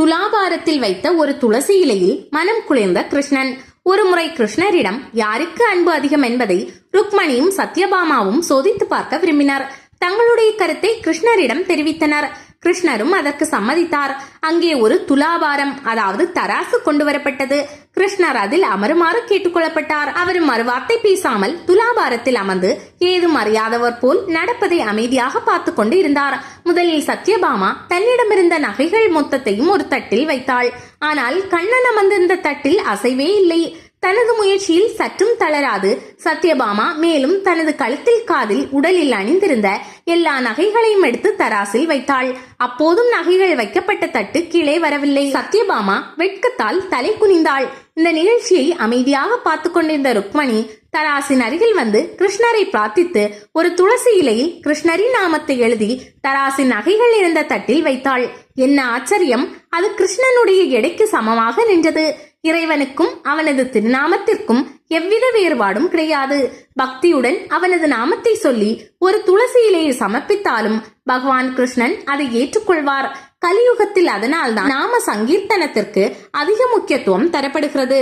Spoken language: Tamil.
துலாபாரத்தில் வைத்த ஒரு துளசி இலையில் மனம் குளிர்ந்த கிருஷ்ணன். ஒருமுறை கிருஷ்ணரிடம் யாருக்கு அன்பு அதிகம் என்பதை ருக்மணியும் சத்யபாமாவும் சோதித்து பார்க்க விரும்பினர். தங்களுடைய கருத்தை கிருஷ்ணரிடம் தெரிவித்தனர். கிருஷ்ணரும் அதற்கு சம்மதித்தார். அங்கே ஒரு துலாபாரம் அதாவது தராசு கொண்டு வரப்பட்டது கிருஷ்ணர் அதில் அமருமாறு கேட்டுக்கொள்ளப்பட்டார். அவர் மறுவார்த்தை பேசாமல் துலாபாரத்தில் அமர்ந்து ஏதும் அறியாதவர் போல் நடப்பதை அமைதியாக பார்த்து கொண்டு இருந்தார். முதலில் சத்யபாமா தன்னிடமிருந்த நகைகள் மொத்தத்தையும் ஒரு தட்டில் வைத்தாள். ஆனால் கண்ணன் அமர்ந்திருந்த தட்டில் அசைவே இல்லை. தனது முயற்சியில் சற்றும் தளராது சத்யபாமா மேலும் தனது கழுத்தில் காதில் உடலில் அணிந்திருந்த எல்லா நகைகளையும் எடுத்து தராசில் வைத்தாள். அப்போதும் நகைகள் வைக்கப்பட்ட தட்டு கீழே வரவில்லை. சத்யபாமா வெட்கத்தால் தலை குனிந்தாள். இந்த நிகழ்ச்சியை அமைதியாக பார்த்து கொண்டிருந்த ருக்மணி தராசின் அருகில் வந்து கிருஷ்ணரை பிரார்த்தித்து ஒரு துளசி இலையில் கிருஷ்ணரின் நாமத்தை எழுதி தராசின் நகைகள் இருந்த தட்டில் வைத்தாள். என்ன ஆச்சரியம்! அது கிருஷ்ணனுடைய எடைக்கு சமமாக நின்றது. இறைவனுக்கும் அவனது திருநாமத்திற்கும் எவ்வித வேறுபாடும் கிடையாது. பக்தியுடன் அவனது நாமத்தை சொல்லி ஒரு துளசி இலையை சமர்ப்பித்தாலும் பகவான் கிருஷ்ணன் அதை ஏற்றுக்கொள்வார். கலியுகத்தில் அதனால்தான் நாம சங்கீர்த்தனத்திற்கு அதிக முக்கியத்துவம் தரப்படுகிறது.